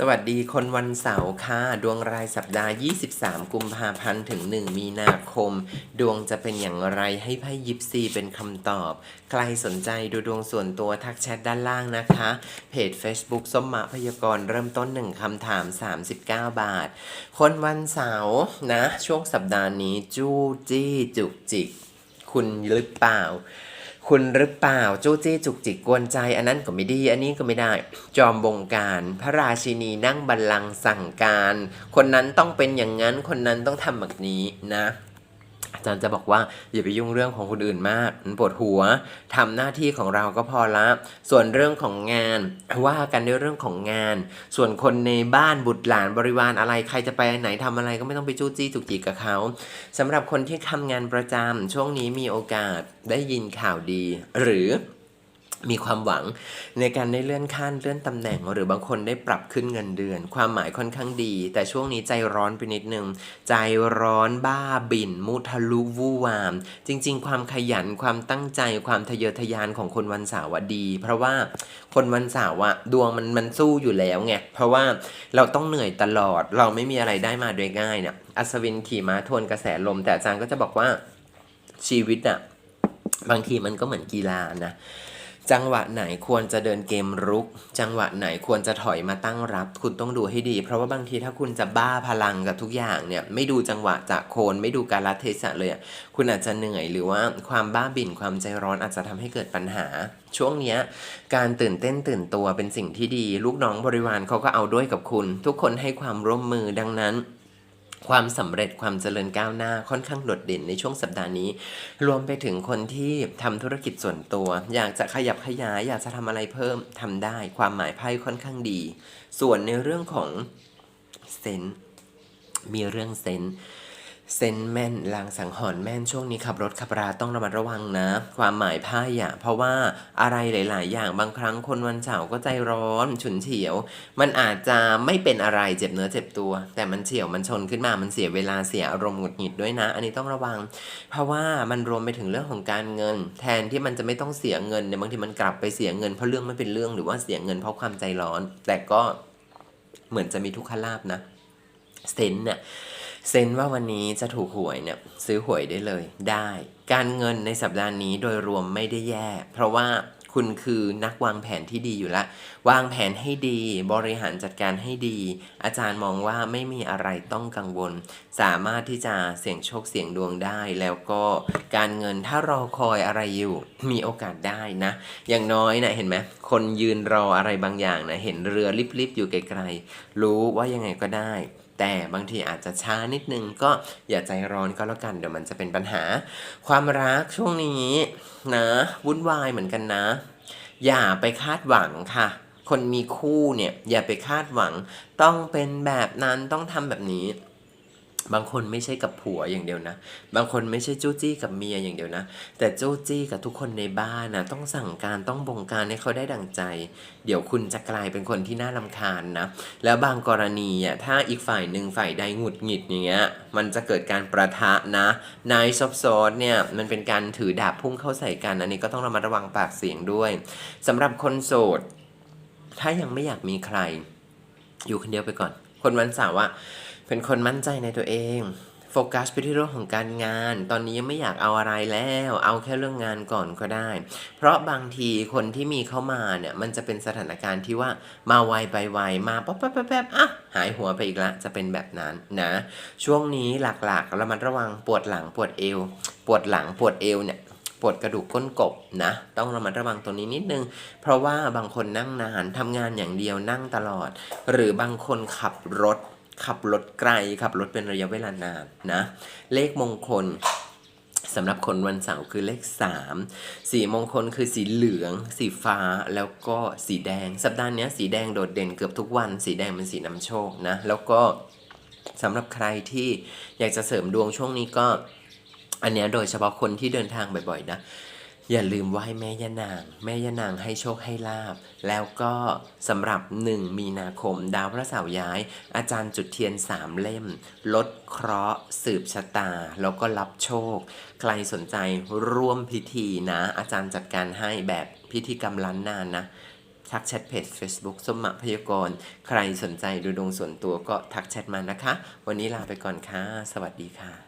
สวัสดีคนวันเสาร์ค่ะ ดวงรายสัปดาห์ 23 กุมภาพันธ์ถึง 1 มีนาคม ดวงจะเป็นอย่างไรให้ไพ่ยิปซีเป็นคำตอบ ใครสนใจดูดวงส่วนตัวทักแชทด้านล่างนะคะ เพจ Facebook ส้มมะพยากรณ์เริ่มต้น 1คำถาม 39 บาท คนวันเสาร์นะ ช่วงสัปดาห์นี้จู้จี้จุกจิก คุณหรือเปล่า คุณหรือเปล่าจู้จี้จุกจิกกวนใจอันนั้นก็ไม่ดี อันนี้ก็ไม่ได้ จอมบงการ พระราชินีนั่งบัลลังก์สั่งการ คนนั้นต้องเป็นอย่างนั้น คนนั้นต้องทำแบบนี้นะ อาจารย์จะบอกว่าอย่าไปยุ่งเรื่องของคนอื่นมากมันปวดหัวทำหน้าที่ของเราก็พอละ ส่วนเรื่องของงานว่ากันในเรื่องของงาน ส่วนคนในบ้านบุตรหลานบริวารอะไรใครจะไปไหนทำอะไรก็ไม่ต้องไปจู้จี้จุกจิกกับเขาสำหรับคนที่ทำงานประจำช่วงนี้มีโอกาสได้ยินข่าวดี หรือ มีความหวังในการได้เลื่อนขั้นเลื่อนตำแหน่ง หรือบางคนได้ปรับขึ้นเงินเดือน ความหมายค่อนข้างดี แต่ช่วงนี้ใจร้อนไปนิดนึง ใจร้อนบ้าบินมุทะลุวู่วาม จริง ๆ ความขยันความตั้งใจความทะเยอทะยานของคนวันเสาร์ดี เพราะว่าคนวันเสาร์ดวงมันมันสู้อยู่แล้วไงเพราะว่าเราต้องเหนื่อยตลอดเราไม่มีอะไรได้มาโดยง่ายเนี่ยอัศวินขี่ม้าทวนกระแสลม แต่อาจารย์ก็จะบอกว่าชีวิตอะบางทีมันก็เหมือนกีฬานะ จังหวะไหนควรจะเดินเกมรุก จังหวะไหนควรจะถอยมาตั้งรับ คุณต้องดูให้ดี เพราะว่าบางทีถ้าคุณจะบ้าพลังกับทุกอย่างเนี่ยไม่ดูจังหวะจากโคนไม่ดูการลเทศะเลยอะคุณอาจจะเหนื่อยหรือว่าความบ้าบิ่นความใจร้อนอาจจะทำให้เกิดปัญหา ช่วงเนี้ยการตื่นเต้นตื่นตัวเป็นสิ่งที่ดี ลูกน้องบริวารเขาก็เอาด้วยกับคุณ ทุกคนให้ความร่วมมือดังนั้น ความสำเร็จความเจริญก้าวหน้าค่อนข้างโดดเด่นในช่วงสัปดาห์นี้ รวมไปถึงคนที่ทำธุรกิจส่วนตัว อยากจะขยับขยายอยากจะทำอะไรเพิ่มทำได้ความหมายไพ่ค่อนข้างดี ส่วนในเรื่องของเซนมีเรื่องเซน เซนแม่นลางสังหรณ์แม่นช่วงนี้ขับรถขับราต้องระมัดระวังนะ ความหมายไพ่อะเพราะว่าอะไรหลาย ๆ อย่างบางครั้งคนวันเสาร์ก็ใจร้อนฉุนเฉียว มันอาจจะไม่เป็นอะไรเจ็บเนื้อเจ็บตัว แต่มันเฉียวมันชนขึ้นมามันเสียเวลาเสียอารมณ์หงุดหงิดด้วยนะ อันนี้ต้องระวัง เพราะว่ามันรวมไปถึงเรื่องของการเงิน แทนที่มันจะไม่ต้องเสียเงินเนี่ยบางทีมันกลับไปเสียเงินเพราะเรื่องไม่เป็นเรื่องหรือว่าเสียเงินเพราะความใจร้อน แต่ก็เหมือนจะมีทุกขลาบนะเซนเนี่ย เซนว่าวันนี้จะถูกหวยเนี่ยซื้อหวยได้เลยได้ การเงินในสัปดาห์นี้โดยรวมไม่ได้แย่ เพราะว่าคุณคือนักวางแผนที่ดีอยู่ล้ววางแผนให้ดี บริหารจัดการให้ดี อาจารย์มองว่าไม่มีอะไรต้องกังวล สามารถที่จะเสี่ยงโชคเสี่ยงดวงได้ แล้วก็การเงินถ้ารอคอยอะไรอยู่ มีโอกาสได้นะ อย่างน้อยนะเห็นไหมคนยืนรออะไรบางอย่างนะเห็นเรือลิบๆอยู่ไกลๆรู้ว่ายังไงก็ได้ แต่บางทีอาจจะช้านิดนึงก็อย่าใจร้อนก็แล้วกันเดี๋ยวมันจะเป็นปัญหา ความรักช่วงนี้นะวุ่นวายเหมือนกันนะ อย่าไปคาดหวังค่ะคนมีคู่เนี่ยอย่าไปคาดหวังต้องเป็นแบบนั้นต้องทำแบบนี้ บางคนไม่ใช่กับผัวอย่างเดียวนะ บางคนไม่ใช่จู้จี้กับเมียอย่างเดียวนะ แต่จู้จี้กับทุกคนในบ้านนะต้องสั่งการต้องบงการให้เขาได้ดังใจ เดี๋ยวคุณจะกลายเป็นคนที่น่ารำคาญนะ แล้วบางกรณีอะถ้าอีกฝ่ายหนึ่งฝ่ายใดหงุดหงิดอย่างเงี้ย มันจะเกิดการประทะนะ นายซอฟซอสเนี่ยมันเป็นการถือดาบพุ่งเข้าใส่กัน อันนี้ก็ต้องระมัดระวังปากเสียงด้วยสำหรับคนโสด ถ้ายังไม่อยากมีใคร อยู่คนเดียวไปก่อน คนวันเสาร์อะ เป็นคนมั่นใจในตัวเอง โฟกัสไปที่เรื่องของการงาน ตอนนี้ยังไม่อยากเอาอะไรแล้ว เอาแค่เรื่องงานก่อนก็ได้ เพราะบางทีคนที่มีเข้ามาเนี่ย มันจะเป็นสถานการณ์ที่ว่ามาไวไปไวมาป๊บป๊บป๊บแป๊บอะหายหัวไปอีกละ จะเป็นแบบนั้นนะ ช่วงนี้หลักๆระมัดระวังปวดหลังปวดเอว ปวดหลังปวดเอวเนี่ยปวดกระดูกก้นกบนะ ต้องระมัดระวังตัวนี้นิดนึง เพราะว่าบางคนนั่งนานทำงานอย่างเดียวนั่งตลอด หรือบางคนขับรถ ขับรถไกลขับรถเป็นระยะเวลานานนะ เลขมงคลสำหรับคนวันเสาร์คือเลข 3 สีมงคลคือสีเหลือง สีฟ้าแล้วก็สีแดง สัปดาห์นี้สีแดงโดดเด่นเกือบทุกวัน สีแดงเป็นสีนำโชคนะ แล้วก็สำหรับใครที่อยากจะเสริมดวงช่วงนี้ก็ อันเนี้ยโดยเฉพาะคนที่เดินทางบ่อยๆนะ อย่าลืมไหว้แม่ย่านาง แม่ย่านางให้โชคให้ลาบ แล้วก็สำหรับ 1 มีนาคม ดาวพระเสาร์ย้าย อาจารย์จุดเทียน 3 เล่ม ลดเคราะห์ สืบชะตา แล้วก็รับโชค ใครสนใจร่วมพิธีนะ อาจารย์จัดการให้แบบพิธีกรรมล้านนานนะ ทักแชทเพจ Facebook ส้มมะพยากรณ์ใครสนใจดูดวงส่วนตัวก็ทักแชทมานะคะ วันนี้ลาไปก่อนค่ะ สวัสดีค่ะ